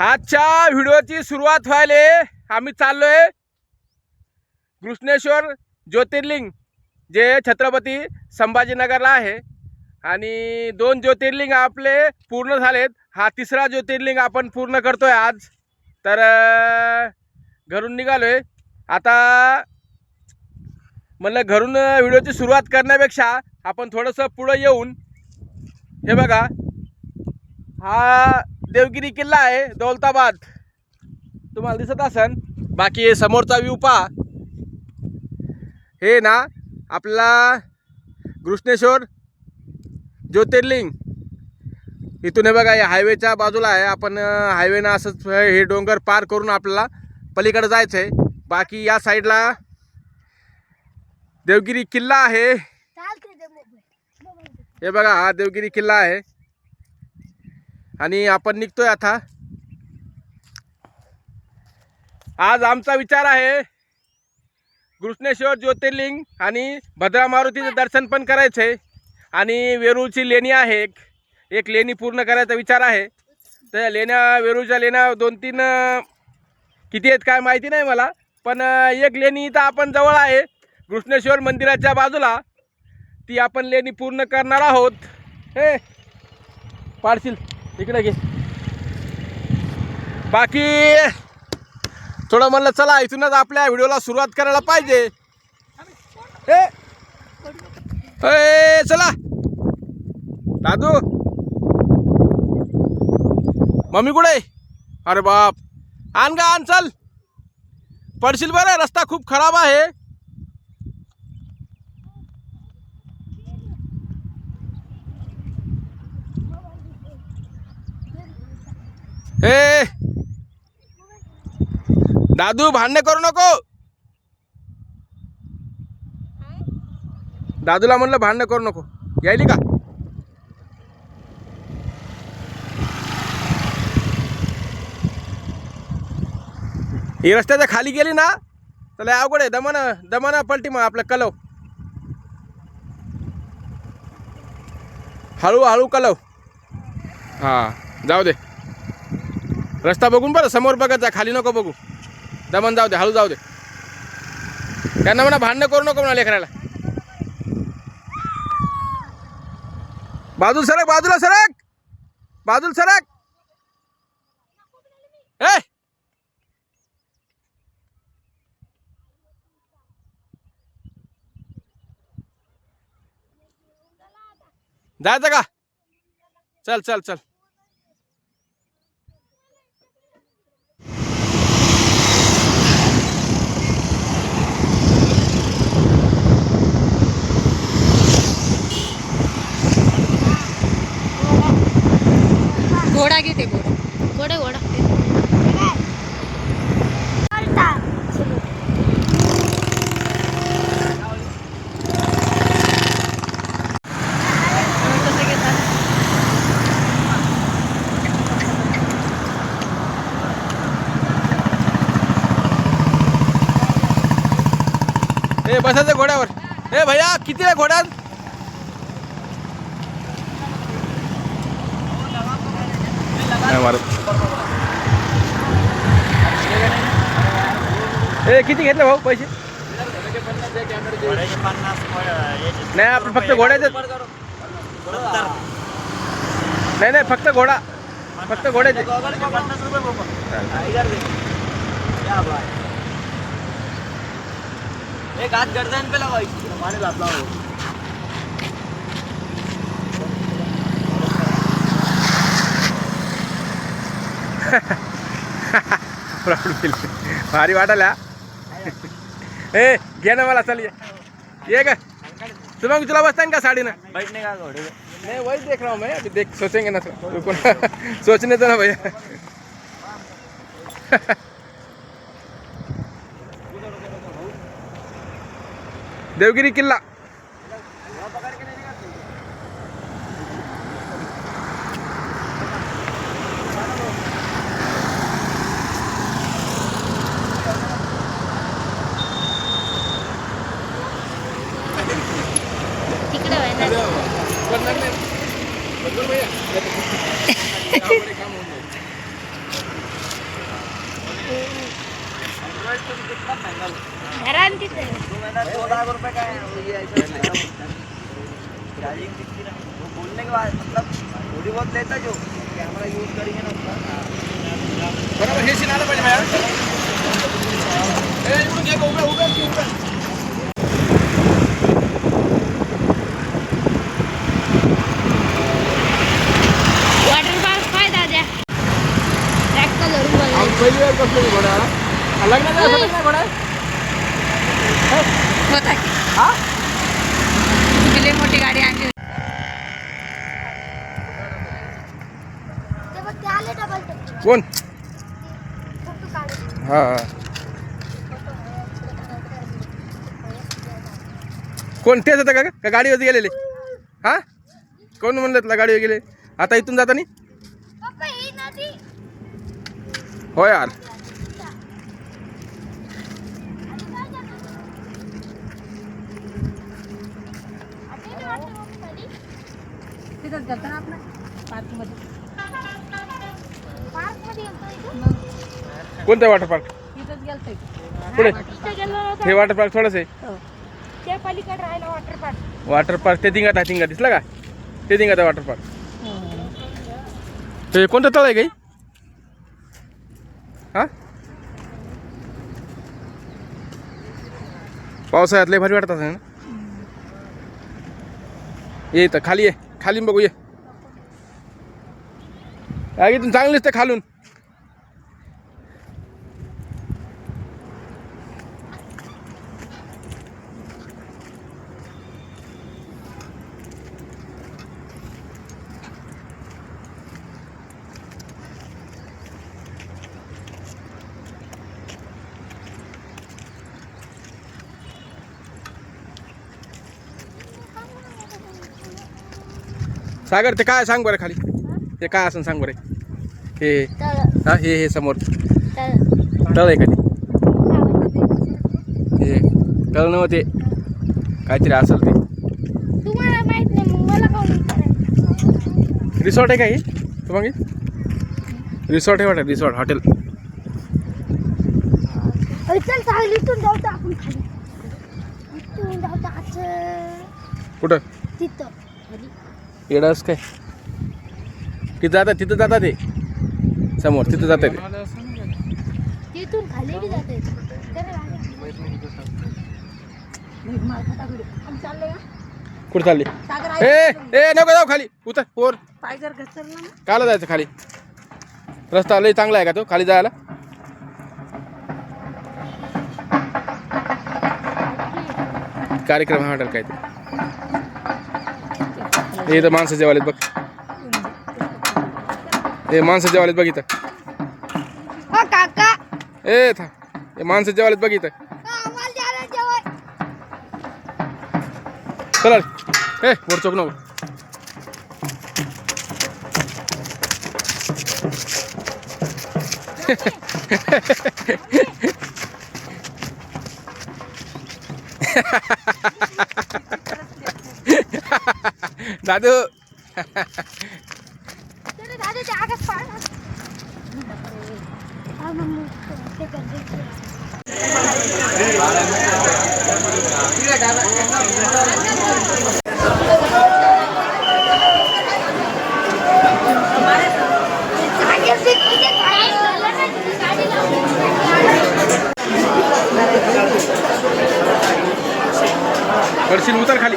आजच्या व्हिडिओची सुरुवात व्हायले आम्ही चाललोय कृष्णेश्वर ज्योतिर्लिंग जे छत्रपती संभाजीनगरला आहे. आणि दोन ज्योतिर्लिंग आपले पूर्ण झालेत. हा तिसरा ज्योतिर्लिंग आपण पूर्ण करतोय आज. तर घरून घरून निघालोय. आता म्हणलं घरून व्हिडिओची सुरुवात करण्यापेक्षा आपण थोडंसं पुढं येऊन हे बघा. हा देवगिरी किल्ला आहे दौलताबाद. तुम्हाला दिसत असन. बाकी हे समोरचा व्ह्यू पहा. हे ना आपला कृष्णेश्वर ज्योतिर्लिंग. इथून हे बघा हे हायवेच्या बाजूला आहे. आपण हायवेनं असंच हे डोंगर पार करून आपल्याला पलीकडे जायचं आहे बाकी या साईडला देवगिरी किल्ला आहे. हे बघा हा देवगिरी किल्ला आहे. आणि आपण निघतोय आता. आज आमचा विचार आहे कृष्णेश्वर ज्योतिर्लिंग आणि भद्रा मारुतीचं दर्शन पण करायचं आहे आणि वेरूळची लेणी आहे एक एक लेणी पूर्ण करायचा विचार आहे. तर लेण्या वेरूळच्या लेण्या दोन तीन किती आहेत काय माहिती नाही मला पण एक लेणी तर आपण जवळ आहे कृष्णेश्वर मंदिराच्या बाजूला. ती आपण लेणी पूर्ण करणार आहोत. हे पाडशील. इकडे घे. बाकी थोडं म्हणलं चला इथूनच आपल्या व्हिडिओला सुरुवात करायला पाहिजे. हे ए, चला. दादू. मम्मी कुठे आहे? अरे बाप. आण गा आण चल. पडशील बरं रस्ता खूप खराब आहे. हे दादू भांडणे करू नको. दादूला म्हणलं भांडणं करू नको. यायली का? ही रस्त्याच्या खाली गेली ना तर लय अवघड आहे. दमन दमन पलटी मग आपलं कलव. हळू हळू कलव. हां जाऊ दे. रस्ता बघून बरं समोर बघत जा खाली नको बघू. दमन जाऊ दे हळू जाऊ दे. त्यांना म्हणा भांडणं करू नको म्हणा लेकराला. बाजूला सरक बाजूला सरक. बाजूला सरक. ए! जायचं का? चल चल चल. घोडा घेते घोडा घोडा घोडा. ए बसायचं घोड्यावर. ए भैया किती आहे घोड्यात? नाही मारत. ए किती घेतले भाऊ पैसे? नाही आपण फक्त घोड्याचे नाही नाही फक्त घोडा. फक्त घोड्याचे. एक हात गर्दन पे लावायची. पाणी घातला प्राऊड फील भारी वाटायला. ए घे ना मला चल ये. ये का तुम्हाला तुला बसता का साडीनं? बैठने का घोड़े? नहीं वही देख रहा हूँ मैं. अभी देख सोचेंगे ना रुको ना सोचने दो ना भैया. देवगिरी किल्ला तिकडे आहे ना बदलणार नाही. बदलून भैया. काम होऊन जाईल. घरा आणि तिथे दो महीना दो लाख रुपए का है वो ये ऐसा ऐसा चार्जिंग कितनी ना वो बोलने के बाद मतलब थोड़ी बहुत लेता जो कैमरा यूज करेंगे ना उसका बरोबर हे सीन आलं पाहिजे बाहेर ए, इकडून घे गं, उभं उभं की उभं वॉटर पार्क काय दाद्या. ट्रॅक्टर धरून बघा. आम्ही पहिली वेळ बसलो मी घोड्याला लग्नाचा असं नाही का घोडा? होता की हा? मोठी गाडी आणली. कोण? हा हा. कोण तेच होतं का ग? का गाडीवर गेलेले? हा? कोण म्हणलं तुला गाडीवर गेले? आता इथून जातानी? हो यार. तिथंच गेलतो ना आपण पार्कमध्ये. कोणतं वॉटर पार्क तिथंच गेलतो पुढे हे वॉटर पार्क थोडंच आहे. त्या पलीकडे राहिला वॉटर पार्क वॉटर पार्क ते दिंगात आहे दिंगा दिसला का? ते दिंगात आहे वॉटर पार्क ते कोणतं तळ आहे काही हा? पावसाळ्यात लय भारी वाटत असेल ना? ये इथं खाली ये. खाली बघू ये. इथून चांगलीच ते खालून. सागर ते काय सांग बरं खाली. ते काय असं सांग बरं. हे हा हे हे समोर. तळ आहे कधी हे तळ नव्ह ते. काहीतरी असेल ते. तुम्हाला माहीत नाही मग मला कोण रिसॉर्ट आहे का हे? तू मग रिसॉर्ट आहे वाटत रिसॉर्ट हॉटेल चल जाऊ आपण खाली. कुठं? तिथं. येडास काय? तिथं जातात तिथं जातात ते. समोर तिथं जातात ते. तिथून खाली बी जाते चाललंय कुठं चालली? ए ए नको जाऊ खाली. उतर पोर. पाय जर घसरला ना? काला जायचं खाली. रस्ता लय चांगला आहे का तो खाली जायला? कार्यक्रम आहे हॉटेल काय ते हे इथं माणसं जेवालेत बघ. हे माणसं जेवालेत बघ इथं. काका. ए था. हे माणसं जेवालेत बघ इथं. चला ए वर चौक नको. दादू तरी दादा. पडशील उतर खाली.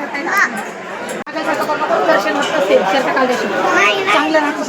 होते ना दर्शन होत असेल चांगलं राहतं.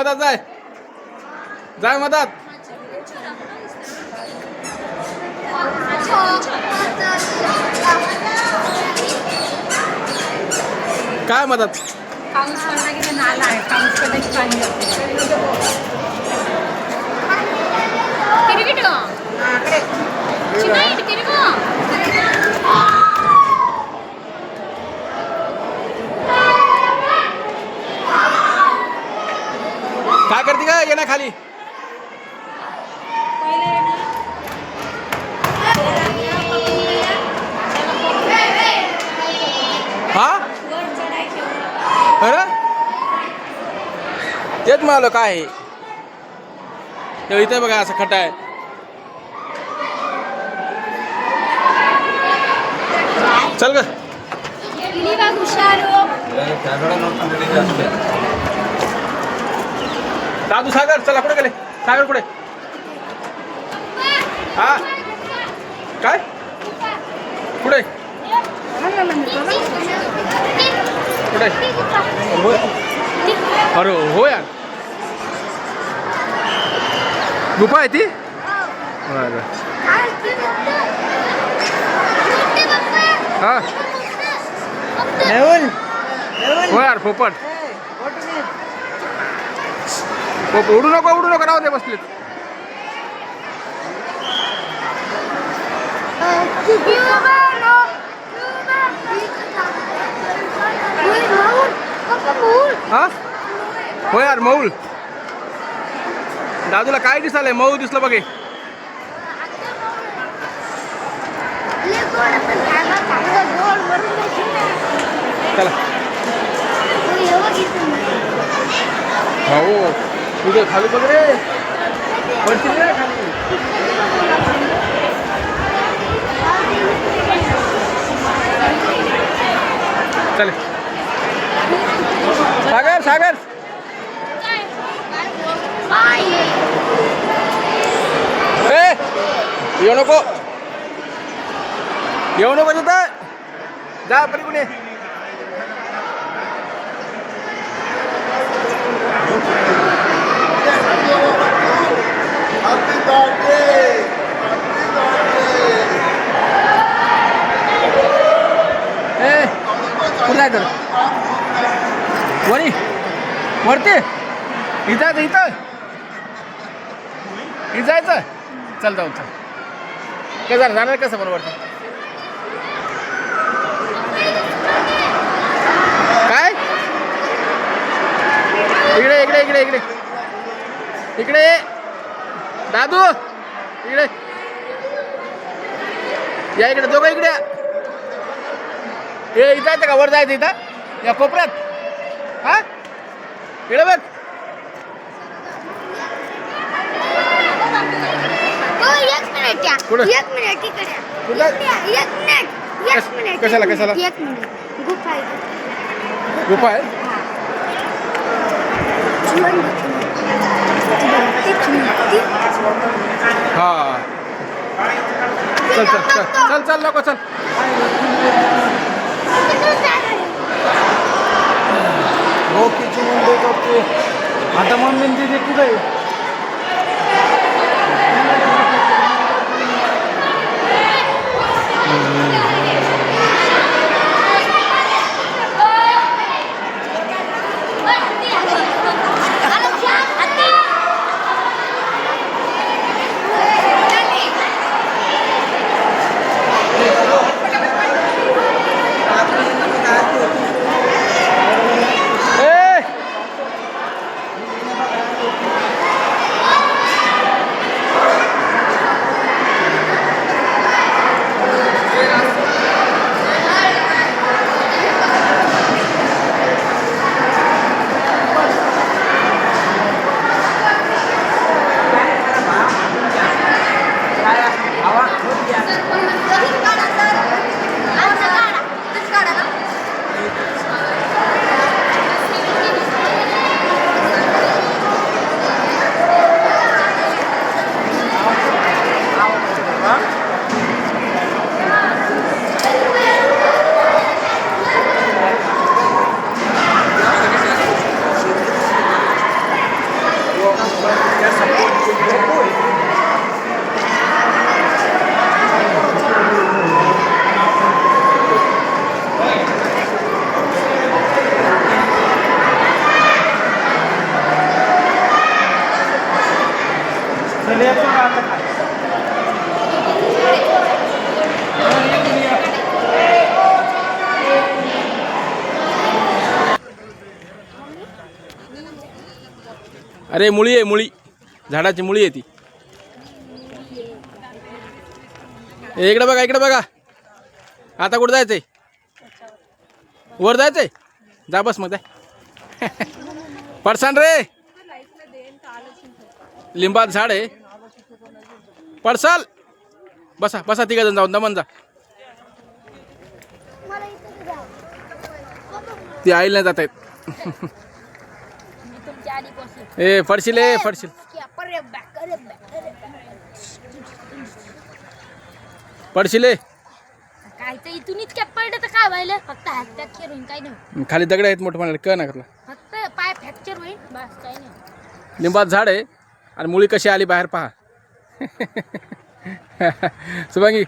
मदत जाय. जाय मदत काय मदत पाऊस पडला की नाला आहे पाऊस पडला की पाणी काय करते का ये ना खाली. हा? अरे? तेच म्हणालो काय? आहे इथे बघा असं खट आहे. चल ग. दादू सागर चला कुठे गेले. सागर कुठे हा. काय? कुठे कुठे अरे हो यार. गुफा आहे ती? बरं. हा. हो यार पोपट पोपट उडू नको उडू नको राहू दे बसलेत. हा? हो यार मऊल. दादूला काय दिसालंय? मऊ दिसलं बघे. चला. हो. उद्या खाली बघ रे. पडशील रे खाली. चले. सागर सागर. ए येऊ नको. येऊ नको तिथं जा परी कुणी कुठं जायचं वरी. वरती. इथं जायचं इथं. इथं जायचं चल जाऊ चल. काय जाणार जाणार कसं बरोबर काय? इकडे इकडे इकडे इकडे. इकडे. दादू. इकडे. या इकडे दोघं इकडे. या. ए इथं जायचं का वर जायचं इथं या कोपऱ्यात हा इकडे बघ कुठं? एक मिनिट इकडे या. कुठं? इकडे या. एक मिनिट एक कश- मिनिट कशाला, एक कशाला? मिनिट, एक मिनिट गुफा आहे गुफा आहे जीवन हा चल चल चल चल चल नको चल रोकीची मुंबई करते आता मम्मी तिथे कुठे? अरे मुळी आहे मुळी. झाडाची मुळी आहे ती. इकडे बघा इकडे बघा. आता कुठं जायचंय? वर जायचंय? जा बस मग जाय. पडसान रे. लिंबात झाड आहे. पडसाल. बसा बसा तिघ जण जाऊन दमन जा. ती आईला जात आहेत तुमच्या आधीपासून. ए फडशील ए फडशील. अरे बॅक अरे बॅक अरे back. पडशील ए. काय तर इथून इतक्यात पडलं तर काय व्हायला? फक्त हात फ्रॅक्चर होईल काय नाही. खाली दगड आहेत मोठं म्हणाले क ना करला फक्त पाय फ्रॅक्चर होईल बस काय नाही. लिंबात झाड आहे आणि मुळी कशी आली बाहेर पहा. सुभांगी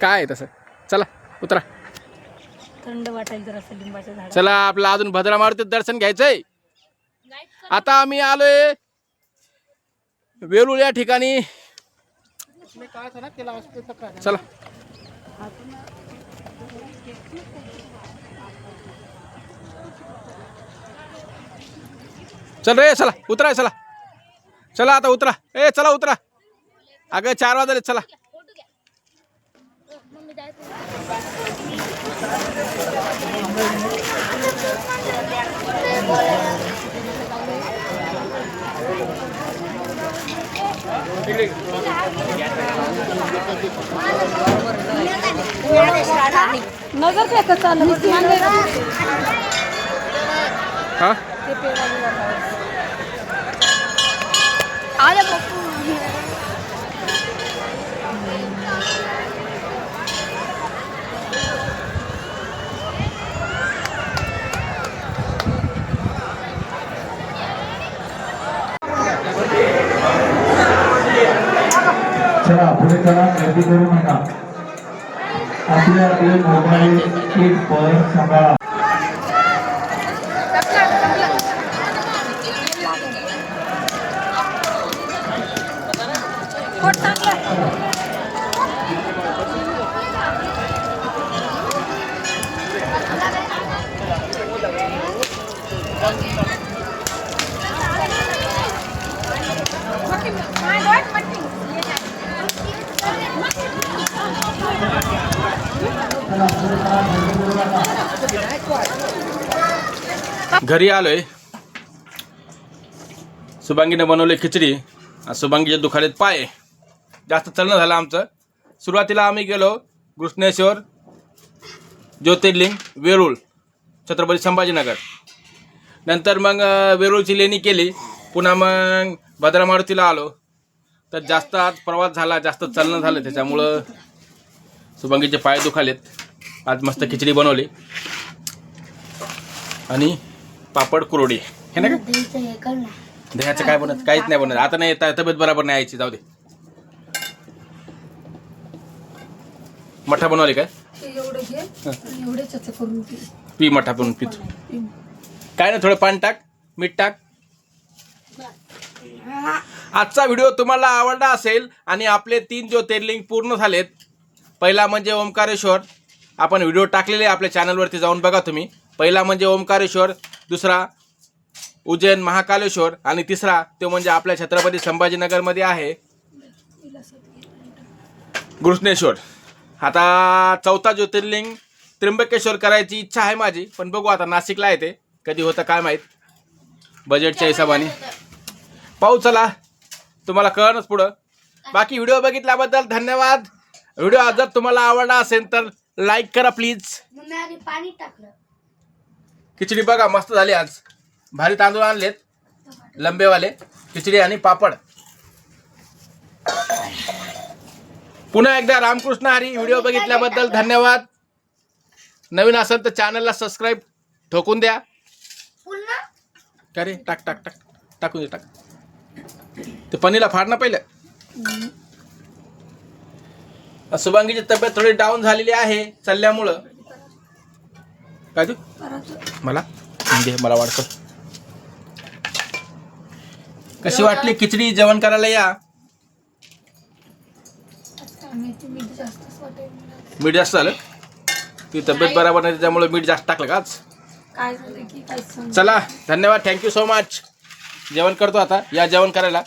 काय आहे तसं? चला उतरा. थंड वाटेल जर असं लिंबाच्या झाड चला आपलं अजून भद्रा मारुतीत दर्शन घ्यायचंय. आता आम्ही आलोय वेरूळ या ठिकाणी. चला. चल रे चला उतरा चला. चला आता उतरा. ए चला उतरा. अगं चार वाजले चला फोटो घ्या मम्मी जायचं नगर ते कसं चाललं? हा? आले बापू चला पुढे चला गर्दी करू नका आपले आपले मोबाईल किट पर्स सांभाळा घरी आलोय. सुभांगीनं बनवले खिचडी. सुभांगीच्या दुखालेत पाय. जास्त चलणं झालं आमचं. सुरुवातीला आम्ही गेलो कृष्णेश्वर ज्योतिर्लिंग वेरूळ छत्रपती संभाजीनगर. नंतर मग वेरूळची लेणी केली. पुन्हा मग भद्रा मारुतीला आलो. तर जास्त आज प्रवास झाला जास्त चलणं झालं त्याच्यामुळं सुभांगीचे पाय दुखालेत. आज मस्त खिचडी बनवली. आणि पापड कुरोडी. हे ना का? दह्याचं काय बनत? काहीच नाही बनत. आता नाही त- तब्येत बरोबर नाही यायची जाऊ दे. मठा बनवले काय? एवढे घे. आणि एवढे चच करून घे. पी मठा बनवून पित. काय ना थोडं पाणी टाक. मीठ टाक. आजचा व्हिडिओ तुम्हाला आवडला असेल आणि आपले तीन ज्योतिर्लिंग पूर्ण झालेत. पहिला म्हणजे ओंकारेश्वर आपण व्हिडिओ टाकलेले आपल्या चॅनलवरती जाऊन बघा तुम्ही. पहिला म्हणजे ओंकारेश्वर दुसरा उज्जैन महाकालेश्वर आणि तिसरा तो म्हणजे आपल्या छत्रपती संभाजीनगरमध्ये आहे. घृष्णेश्वर. आता चौथा ज्योतिर्लिंग त्र्यंबकेश्वर करायची इच्छा आहे माझी पण बघू आता नाशिकला येते कधी होतं काय माहीत. बजेटच्या हिशोबाने. पाहू चला. तुम्हाला कळणच पुढं. बाकी व्हिडिओ बघितल्याबद्दल धन्यवाद. व्हिडिओ जर तुम्हाला आवडला असेल तर लाईक करा प्लीज. आधी पाणी टाकलं. खिचडी बघा मस्त झाली आज. भारी तांदूळ आणलेत लंबेवाले. खिचडी आणि पापड. पुन्हा एकदा रामकृष्ण हरी व्हिडिओ बघितल्याबद्दल धन्यवाद. नवीन असेल तर चॅनलला सबस्क्राईब ठोकून द्या. पुन्हा? का रे? टाक टाक टाक. टाकून दे टाक. ते पनीरला फाड ना पहिलं. शुभांगीची तब्येत थोडी डाऊन झालेली आहे चालल्यामुळं. काय तू? मला? घे मला वाटतं. कशी वाटली? खिचडी जेवण करायला या. मीठ जास्त झालं? ती तब्येत बरोबर नाही त्याच्यामुळे मीठ जास्त टाकलं का आज? काय झालं की काय सांग चला धन्यवाद. थँक्यू सो मच जेवण करतो आता. या जेवण करायला.